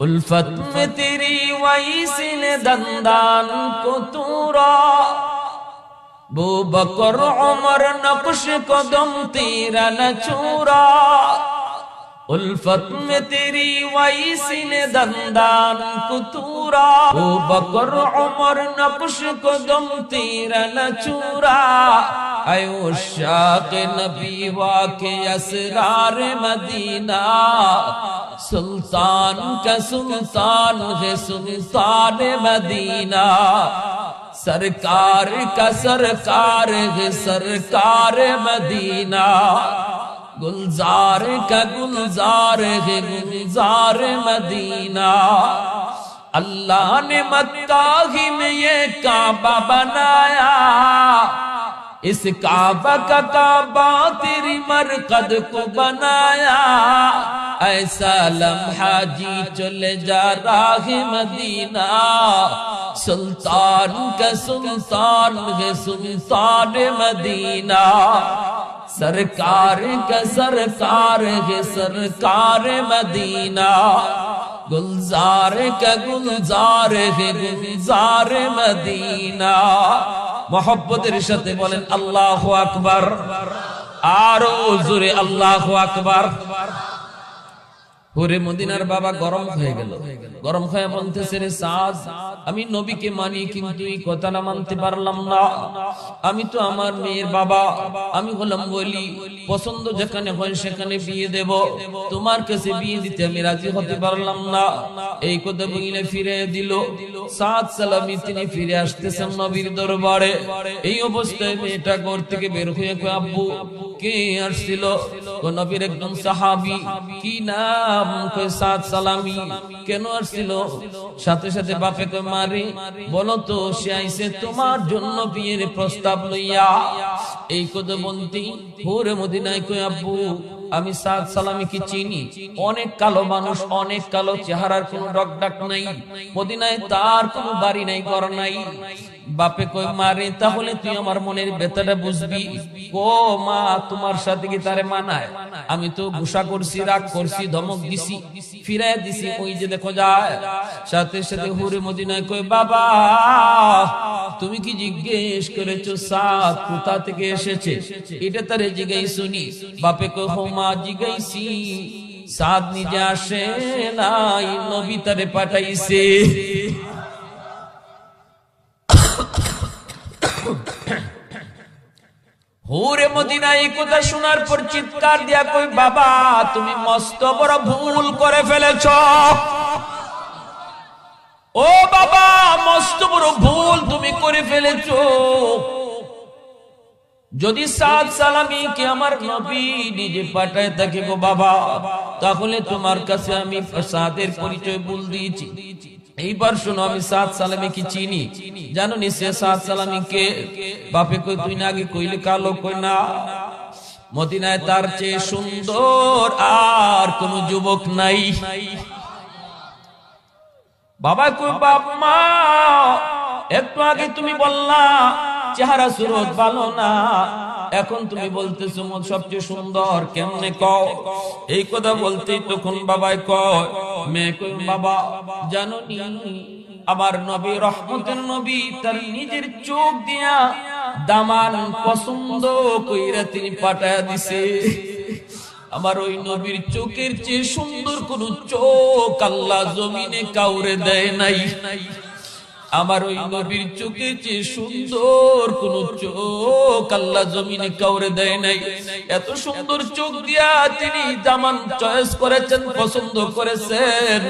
उल्फत में तेरी वैसी ने दंदान को तूरा बू बकर उमर नक्श कदम तेरा न चूरा الفت میں تیری ویس نے دندان کتورا۔ او بکر، عمر، نقش کو دم تیر نچورا ایو شاق نبی واقع اسرار مدینہ۔ سلطان کا سلطان ہے سلطان مدینہ۔ سرکار کا سرکار ہے سرکار مدینہ۔ گلزار کا گلزار ہے گلزار مدینہ۔ اللہ نے مکہ ہی میں یہ کعبہ بنایا۔ اس کعبہ کا کعبہ تیری مرقد کو بنایا۔ ایسا لمحہ جی چلے جا راہ مدینہ۔ سلطان کا سلطان ہے سلطان مدینہ۔ सरकार का सरकार है सरकार मदीना गुलजार का गुलजार है गुलजार মদিনা মহব্বতের সাথে বলেন আল্লাহ আকবার আরো জোরে আল্লাহ আকবার পুরে মদিনার বাবা গরম হয়ে গেল। গরম হয়ে বলতেছে, রে সাদ, আমি নবীকে মানি, কিন্তু এই কথাটা মানতে পারলাম না। আমি তো আমার মেয়ের বাবা। আমি হলাম বলি পছন্দ যেখানে হয় সেখানে বিয়ে দেব। তোমার কাছে বিয়ে দিতে আমি রাজি হতে পারলাম না। এই কথা বলে ফিরে দিল। সাত সালামি, তিনি ফিরে আসতেছেন নবীর দরবারে। এই অবস্থায় মেয়েটা ঘর থেকে বের হয়ে আব্বু, কে আসছিল? নবীর একজন সাহাবি। কি কেন সাথে সাথে মারে সে তোমার জন্য বিয়ের প্রস্তাব লইয়া। এই কথা বলতি ভোরে মদিনায় কয় আব্বু আমি সাদ সালামি কি চিনি। অনেক কালো মানুষ, অনেক কালো চেহারার কোনো ডকডাক নাই। মদিনায় তার কোনো বাড়ি নাই, ঘর নাই। বাপে কই মারে তাহলে তুই আমার মনের বেতাটা বুঝবি? ও মা, তোমার সাথে কি তারে মানায়? আমি তো গুসা করছি, রাগ করছি, ধমক দিছি ফিরাই দিছি, ওই যে দেখো যায়। সাথে সাথে হুরে মদিনায় কই বাবা, তুমি কি জিজ্ঞেস করেছ সাত কোথা থেকে এসেছে? এটা তারে জিগাই শুনি বাপে কই হো মা জিগাইছি সাদ নিজে আসে নাই, নবী পাঠাইছে। হুরে মদিনা এই কথা শোনার পর চিৎকার দিয়া কই বাবা, তুমি মস্ত বড় ভুল করে ফেলেছ। ও বাবা, মস্ত বড় ভুল তুমি করে ফেলেছ। যদি সাত সালামি কে আমার নবী নিজে পাঠায় থাকে গো বাবা, তাহলে তোমার কাছে আমি সাদের পরিচয় ভুল দিয়েছি। এইবার শোনো, আমি সাত সালামি কি চিনি? জানো নি সে সাত সালামি কে? বাপে কই, তুই না আগে কইলে কালো কই না? মদিনায় তার চেয়ে সুন্দর আর কোন যুবক নাই। বাবা কই, বাপ মা, একটু আগে তুমি বললা চেহারা সুরত ভালো না। এখন তুমি বলতেছো মোর সবচেয়ে সুন্দর, কেমনে কও? এই কথা বলতেই তখন বাবাই কয়, মেয়ে কই বাবা জানো নি আমার নবী রহমতের নবী, তার নিজের চোখ দিয়া দামান পছন্দ কইরা তিনি পাঠায়া দিছে। আমার ওই নবীর চোখের চেয়ে সুন্দর কোন চোখ আল্লাহ জমিনে কাউরে দেয় নাই। আমার ওই নবীর চোখে যে সুন্দর কোন চোখ আল্লাহ জমিনে কাউরে দেয় নাই। এত সুন্দর চোখ দিয়া তিনি জামান চয়েস করেছেন, পছন্দ করেছেন।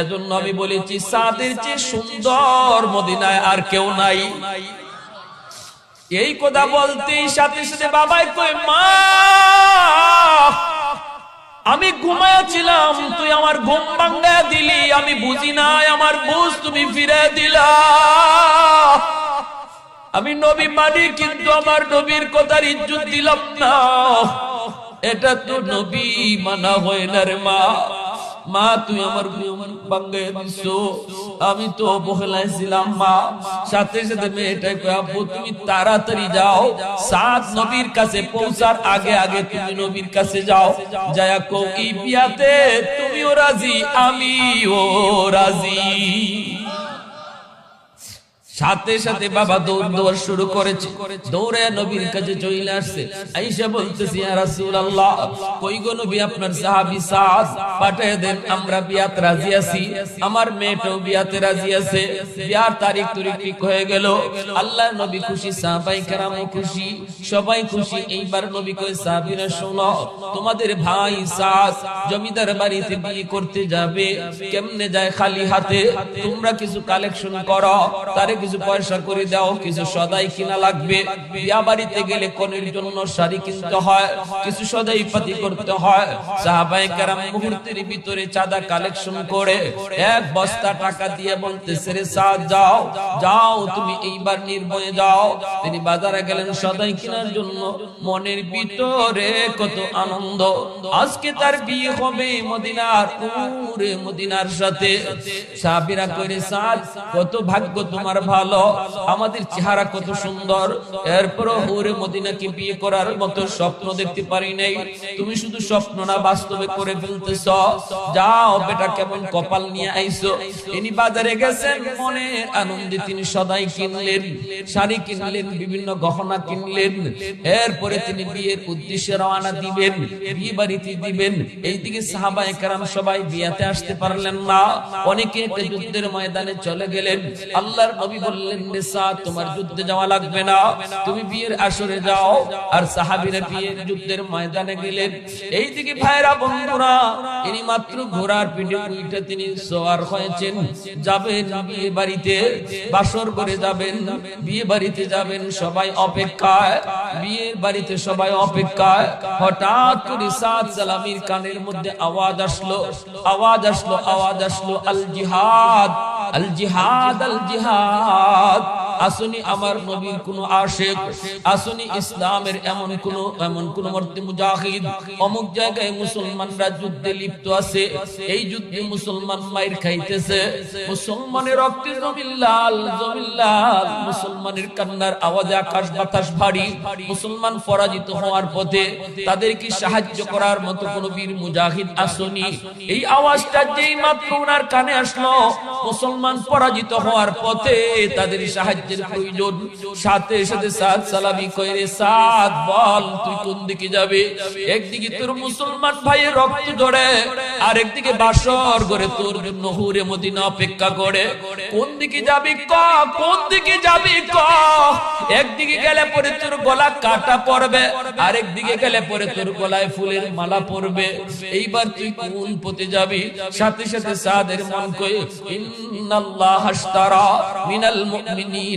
এজন্য আমি বলেছি, সাদের চেয়ে সুন্দর মদিনায় আর কেউ নাই। এই কথা বলতেই সাথে সাথে বাবাই কই মা আমি ঘুমায়াছিলাম তুই আমার ঘুম ভাঙ্গা দিলি। আমি বুঝি নাই, আমার বুঝ তুমি ফিরে দিলা। আমি নবী মানি, কিন্তু আমার নবীর কথার ইজ্জত দিলাম না। এটা তো নবী মানা হয় না রে মা। মা তুই আমার আমি তো অবহেলায় মা। সাথে সাথে মেয়েটাই আব্বু, তুমি তাড়াতাড়ি যাও। সাত নবীর কাছে পৌঁছার আগে আগে তুমি নবীর কাছে যাও। যায়া কো এই বিয়াতে তুমিও রাজি, আমিও রাজি। সাথে সাথে বাবা দৌড় দৌড় শুরু করেছে। দৌড়ে নবীর কাছে চলে আসছে। আইসা বলতেছি রাসূলুল্লাহ, কই গো নবী আপনার সাহাবী সাদ? পাঠিয়ে দেন, আমরা বিয়াত রাজি আছি। আমার মেয়েটাও বিয়াতে রাজি আছে। বিয়ার তারিখ তুরিখ ঠিক হয়ে গেল। আল্লাহ নবী খুশি, সাহাবাই খুশি। সবাই খুশি। এইবার নবী কই সাহাবীরা, শোনো, তোমাদের ভাই সাদ জমিদার বাড়িতে বিয়ে করতে যাবে। কেমনে যায় খালি হাতে? তোমরা কিছু কালেকশন করো। তারে কিছু পয়সা করে দাও, কিছু সদাই কিনা লাগবে। বিয়া বাড়িতে গেলে কনের জন্য শাড়ি কিনতে হয়, কিছু সদাই পাতি করতে হয়। সাহাবায়ে কেরাম মুহূর্তের ভিতরে চাঁদা কালেকশন করে, এক বস্তা টাকা দিয়ে বলতেছে, রে সাদ, যাও যাও, তুমি এইবার নির্ভয়ে যাও। তিনি বাজারে গেলেন সদাই কেনার জন্য। মনের ভিতরে কত আনন্দ। আজকে তার বিয়ে হবে মদিনার পুরে মদিনার সাথে। সাহাবীরা করে সাদ, কত ভাগ্য তোমার ভালো, আমাদের চেহারা কত সুন্দর। এরপর ওরে মদিনাকে বিয়ে করার মতো স্বপ্ন দেখতে পারি নাই। তুমি শুধু স্বপ্ন না, বাস্তবে করে ফেলতেছ। যাও, বেটা, কেমন কপাল নিয়ে আইছো ইনি বাজারে গেছেন, মনে আনন্দে তিনি সদাই কিনলেন, শাড়ি কিনলেন, বিভিন্ন গহনা কিনলেন। এরপরে তিনি বিয়ের উদ্দেশ্যে রওনা দিবেন বিয়ে বাড়িতে দিবেন। এইদিকে সাহাবায়ে কেরাম সবাই বিয়াতে আসতে পারলেন না। অনেকে একটা যুদ্ধের ময়দানে চলে গেলেন। আল্লাহর নবী বললেন তোমার যুদ্ধে যাওয়া লাগবে না। তুমি বিয়ের আসরে যাও। আর সাহাবীরা বিয়ের যুদ্ধের ময়দানে গেলেন। এইদিকে ভাইরা, বন্ধুরা, ইনি মাত্র ঘোড়ার পিঠে উইঠে তিনি সওয়ার হয়েছেন। যাবেন বিয়ে বাড়িতে, বাসর করে যাবেন, বিয়ে বাড়িতে যাবেন সবাই অপেক্ষায় বিয়ের বাড়িতে সবাই অপেক্ষায়। হঠাৎ করে সাদ সালামির কানের মধ্যে আওয়াজ আসলো আওয়াজ আসলো আওয়াজ আসলো, আল জিহাদ আল জিহাদ আল জিহাদ। jihad আসুনি আমার নবীর কোন আশেক, আসুনি ইসলামের এমন কোন এমন কোন মূর্তি মুজাহিদ। অমুক জায়গায় মুসলমানরা যুদ্ধে লিপ্ত আছে, এই যুদ্ধে মুসলমান মাইর খাইতেছে। মুসলমানের রক্তে জমিন লাল জমিন লাল। মুসলমানের কান্নার আওয়াজে আকাশ বাতাস ভারী। মুসলমান পরাজিত হওয়ার পথে তাদেরকে সাহায্য করার মতো কোন বীর মুজাহিদ আসুনি। এই আওয়াজটা যেই মাত্র ওনার কানে আসলো, মুসলমান পরাজিত হওয়ার পথে তাদের সাহায্যের প্রয়োজন। সাথে সাথে সাদ সালামি কইরে সাদ বল, তুই কোন দিকে যাবে? একদিকে তোর মুসলমান ভাইয়ের রক্ত ঝরে আর একদিকে বাসর করে তোর জন্য হুরে মদিনা অপেক্ষা করে। কোন দিকে যাবি ক? কোন দিকে যাবি ক? একদিকে গেলে পরে তোর গলা কাটা পড়বে আরেক দিকে গেলে পরে তোর গলায় ফুলের মালা পড়বে। এইবার তুই কোন পথে যাবি? সাথে সাথে সাদের মন কই, ইন্নাল্লাহ আশতারা মিনাল মুমিনিনা।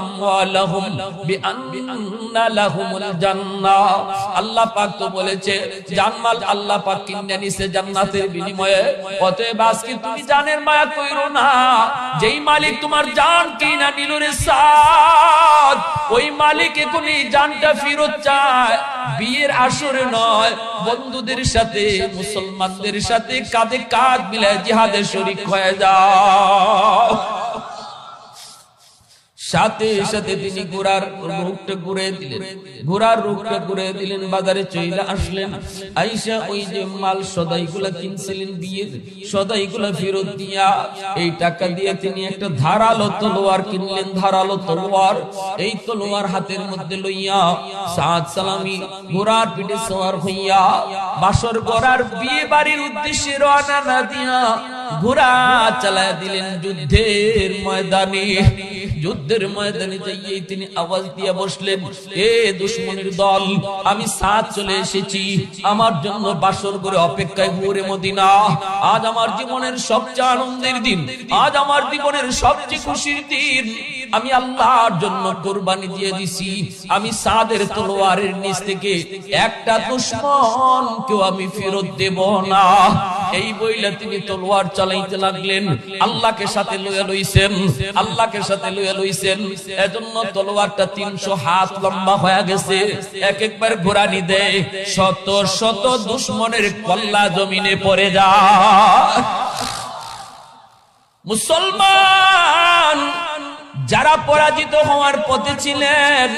আমওয়ালাহুম বিআন্না লাহুমুল জান্নাহ আল্লাহ পাক তো বলেছে আল্লাহ পাক কিনে নিছে জান্নাতের বিনিময়ে। অতএব আজকে তুমি জানের মায়া কইরো না। যেই মালিক তোমার জান কিনা নিল রে সাদ, ওই মালিক এখনই জানটা ফেরত চায়। বিয়ের আসরে নয়, বন্ধুদের সাথে, মুসলমানদের সাথে কাঁধে কাঁধ মিলায় জিহাদে শরিক হয়ে যাও। সাথে সাথে তিনি ঘোড়ার রূপটা ঘুরে দিলেন। ঘোড়ার রূপটা ঘুরে দিলেন, বাজারে চইলা আসলেন। আইসা ওই যে মাল সদাইগুলা কিনছিলেন বিয়ের সদাইগুলা ফেরত দিয়া এই টাকা দিয়ে তিনি একটা ধারালো তলোয়ার কিনলেন, ধারালো তলোয়ার। এই তলোয়ার হাতের মধ্যে লইয়া সাদ সালামি ঘোড়ার পিঠে সওয়ার হইয়া বাসর গড়ার বিয়ে বাড়ির উদ্দেশ্যে রওনা না দিয়া ঘোড়া চালায় দিলেন যুদ্ধের ময়দানে। যুদ্ধের ময়দানে যাইয়ে তিনি আওয়াজ দিয়ে বসলেন, এ দুশ্মনের দল, আমি সাথ চলে এসেছি। আমার জন্য বাসর করে অপেক্ষায় ঘুরে মদিনা। আজ আমার জীবনের সবচেয়ে আনন্দের দিন। আজ আমার জীবনের সবচেয়ে খুশির দিন। আমি আল্লাহর জন্য কোরবানি দিয়ে দিছি। আমি সাদের তলোয়ারের নিচ থেকে একটা দুশ্মন কেউ আমি ফেরত দেব না। এই বইলা তিনি তলোয়ার চালাইতে লাগলেন। আল্লাহকে সাথে লইয়া লইছেন। আল্লাহকে সাথে লইয়া লইছেন। এজন্য তলোয়ারটা তিনশো হাত লম্বা হয়ে গেছে। এক একবার ঘোরানি দেয় শত শত দুশ্মনের কল্লা জমিনে পড়ে যায় মুসলমান যারা পরাজিত হওয়ার পথে ছিলেন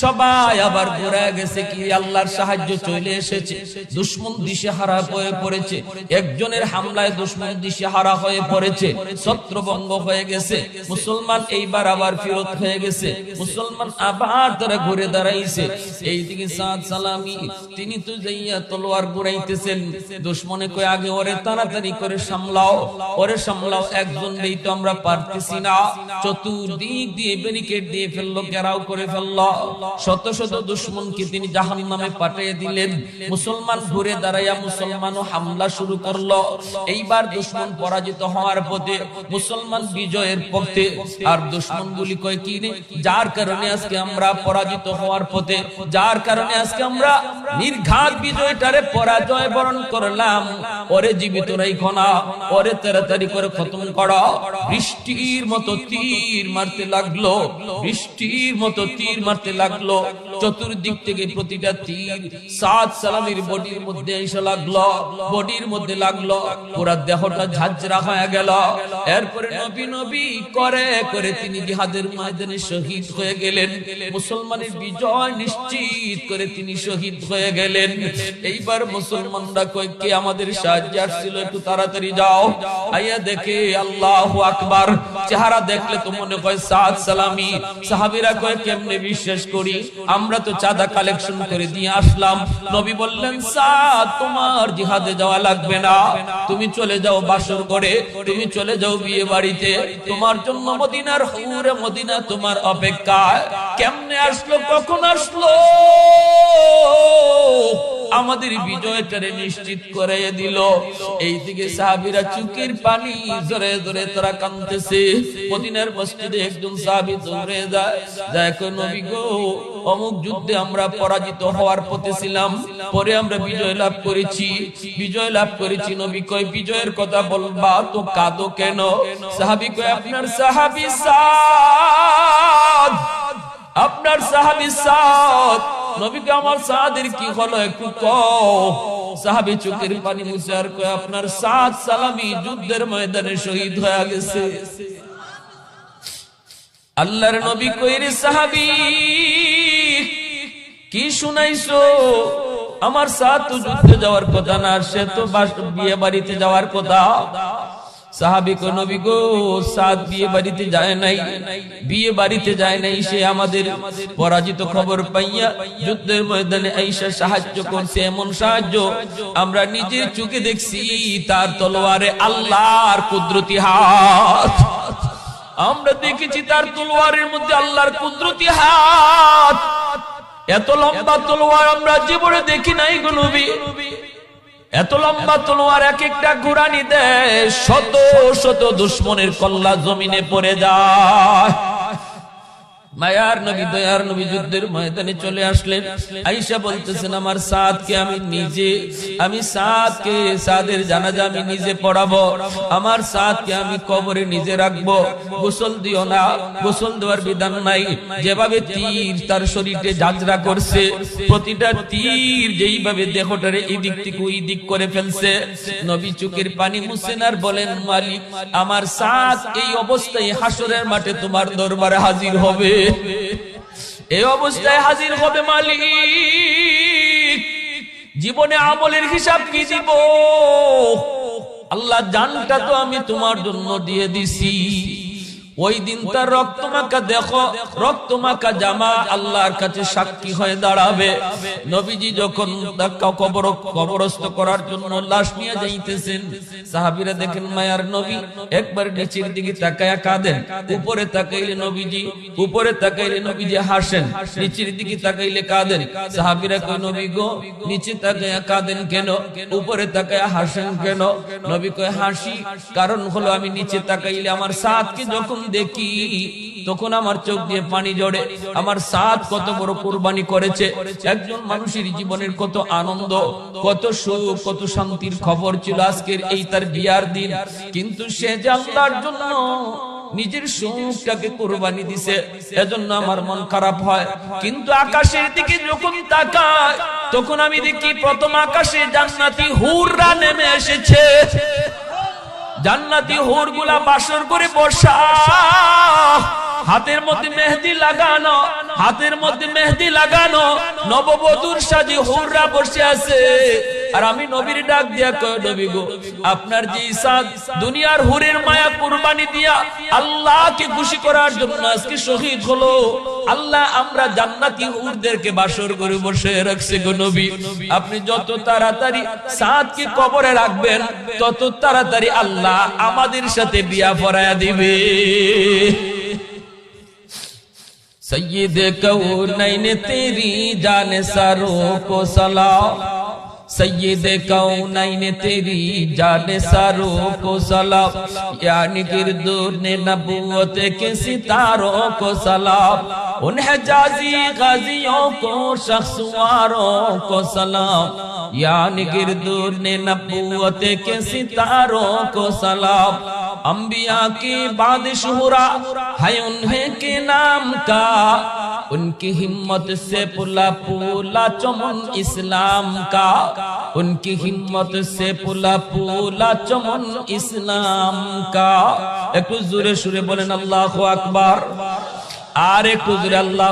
সবাই আবার ঘুরে গেছে কি আল্লাহর সাহায্য চলে এসেছে। দুশ্মন দিশে হারা হয়ে পড়েছে। একজনের হামলায় দুশ্মন দিশে হারা হয়ে পড়েছে। ছত্রভঙ্গ হয়ে গেছে। মুসলমান এইবার আবার ফিরত হয়ে গেছে। মুসলমান আবার তারা ঘুরে দাঁড়াইছে। এইদিকে সাদ সালামি, তিনি তো যাইয়া তলোয়ার ঘুরাইতেছেন। দুশ্মনে কই আগে ওরে তাড়াতাড়ি করে সামলাও। ওরে সামলাও, একজন নেই তো আমরা পারতেছি না। চতুর্দিক দিয়ে ব্যারিকেড দিয়ে ফেলল, ঘেরাও করে ফেলল। শত শত দুশ্মনকে তিনি জাহান নামে পাঠিয়ে দিলেন। মুসলমান ঘুরে দাঁড়াইয়া মুসলমানও হামলা শুরু করল। এইবার দুশ্মন পরাজিত হওয়ার পথে মুসলমান বিজয়ের পথে। আর দুশ্মন গুলি কয়, কি যার কারণে আজকে আমরা পরাজিত হওয়ার পথে? যার কারণে আজকে আমরা নির্ঘাত বিজয়টারে পরাজয় বরণ করলাম। ওরে জীবিত রাইখো না ওরে তাড়াতাড়ি করে খতম করো। বৃষ্টির মতো তীর মারতে লাগল, বৃষ্টির মতো তীর মারতে লাগল লাগলো চতুর্দিক থেকে প্রতিটা তীর সাত সালামের বডির মধ্যে এসে লাগল, বডির মধ্যে লাগল, পুরা দেহটা ঝাঁঝরা হয়ে গেল। এরপরে নবী নবী করে করে তিনি জিহাদের ময়দানে শহীদ হয়ে গেলেন। মুসলমানের বিজয় নিশ্চিত করে তিনি শহীদ হয়ে গেলেন। এইবার মুসলমানরা কয়, কে আমাদের সাহায্য আসছিল একটু তাড়াতাড়ি যাও? আইয়া দেখে আল্লাহ আকবার। চেহারা দেখলে তো মনে হয় সাদ সালামি। সাহাবিরা কয়, কেমনে বিশ্বাস করি? আমরা তো চাঁদা কালেকশন করে দিয়ে আসলাম। নবী বললেন তোমার জিহাদে যাওয়া লাগবে না। তুমি চলে যাও বাসর করে তুমি চলে যাও বিয়ে বাড়িতে। তোমার জন্য মদিনার হুরে মদিনা তোমার অপেক্ষায়। কেমনে আসলো, কখন আসলো? আমাদের বিজয়টারে নিশ্চিত করে দিল। এইদিকে সাহাবিরা চুকের পানি জোরে জোরে তারা কাঁদতেছে। মদিনার মসজিদে একজন সাহাবি দৌড়ে যায়। দেখো নবী গো, অমুক যুদ্ধে আমরা পরাজিত হওয়ার পথে ছিলাম। পরে আমরা বিজয় লাভ করেছি। বিজয় লাভ করেছি, নবী কয়, বিজয়ের কথা বলবা তো কাঁদো কেন? সাহাবি কয়, আপনার সাহাবি সাদ। আপনার সাহাবি সাদ। নবীকে আমার সাদের কি হলো একটু কও। সাহাবি চোখের পানি মুছে আর কয় আপনার সাদ সালামি যুদ্ধের ময়দানে শহীদ হয়ে গেছে। আল্লাহর নবী কইরে, সাহাবি, কি শুনাইছো? আমার সাথ যুদ্ধে যাওয়ার কথা না, সে তো বিয়ে বাড়িতে যাওয়ার কথা। আমরা নিজের চোখে দেখছি, তার তলোয়ারে আল্লাহর কুদরতি হাত। আমরা দেখেছি তার তলোয়ারের মধ্যে আল্লাহর কুদরতি হাত। এত লম্বা তলোয়ার আমরা জীবনে দেখি নাই গো এত লম্বা তলোয়ার এক একটা ঘুরানি দেয় শত শত দুশ্মনের কল্লা জমিনে পড়ে যায়। মায়ার নবী, দয়ার নবী যুদ্ধের ময়দানে চলে আসলেন। আইসা বলতেছেন, আমার সাদকে আমি নিজে, আমি সাদকে, সাদের জানাজা আমি নিজে পড়াবো। আমার সাদকে আমি কবরে নিজে রাখব। গোসল দিও না, গোসল দেওয়ার বিধান নাই। যেভাবে তীর তার শরীরে যাত্রা করছে, প্রতিটা তীর যেইভাবে দেহটারে এই দিক থেকে ওই দিক করে ফেলছে, নবী চোখের পানি মুছেন আর বলেন, মালিক, আমার সাদ এই অবস্থায় হাসরের মাঠে তোমার দরবারে হাজির হবে। এই অবস্থায় হাজির হবে মালিক। জীবনে আমলের হিসাব কি দিব? আল্লাহ জানটা তো আমি তোমার জন্য দিয়ে দিছি। ওই দিন তার রক্তমাখা দেখো রক্তমাখা জামা আল্লাহর কাছে সাক্ষী হয়ে দাঁড়াবে। নবীজি যখন কবর, কবরস্থ করার জন্য লাশ নিয়ে যাইতেছেন, সাহাবীরা দেখেন মায়ার নবী একবার নিচের দিকে তাকায়া কাঁদেন, উপরে তাকাইলে নবীজি, উপরে তাকাইলে নবীজি হাসেন, নিচের দিকে তাকাইলে কাঁদেন। সাহাবিরা কই নবী গো, নিচে তাকায়া কাঁদেন কেন? উপরে তাকায়া হাসেন কেন? নবী কয়, হাসি, কারণ হলো আমি নিচে তাকাইলে আমার সাথকে যখন দেখি, তখন আমার চোখ দিয়ে পানি জড়ে আমার কত বড় কোরবানি করেছে। একজন মানুষের জীবনের কত আনন্দ, কত সুখ, কত শান্তির খবর ছিল আজকের এই তার বিয়ার দিন। কিন্তু সে জন্য নিজের সুখটাকে কোরবানি দিছে, এজন্য আমার মন খারাপ হয়। কিন্তু আকাশের দিকে যখন তাকায়, তখন আমি দেখি প্রথম আকাশে জান্নাতি হুররা নেমে এসেছে। জান্নাতি হোরগুলা বাসর করে বসা। হাতের মধ্যে মেহেদি লাগানো, হাতের মধ্যে মেহেদি লাগানো, নববধূর সাজে হোররা বসে আছে। আর আমি নবীর ডাক দিয়া কয়, নবী গো, আপনার যে ইসাদ দুনিয়ার হুরের মায়া কুরবানি দিয়া আল্লাহকে খুশি করার জন্য আজকে শহীদ হলো। আল্লাহ, আমরা জান্নাতি হুরদেরকে বাসর করে বসে রাখছে গো নবী। আপনি যত তাড়াতাড়ি সাদকে কবরে রাখবেন, তত তাড়াতাড়ি আল্লাহ আমাদের সাথে বিয়া পড়ায়া দিবে। سید کو নাইনে তেরি جان সারো কো সালাম। سید کونین تیری جان ساروں کو سلام یعنی گردور نے نبوت کے ستاروں کو سلام ان حجازی غازیوں کو شخصواروں کو سلام یعنی گردور نے نبوت کے ستاروں کو سلام۔ انبیاء کی بعد شہرہ ہے انہیں کے نام کا उनकी हिम्मत से पुला पुला चमन इस्लाम का उनकी हिम्मत से पुला पुला चमन इस्लाम का একটু জোরে সুরে বলেন আল্লাহু আকবার আর একটু জোরে আল্লাহ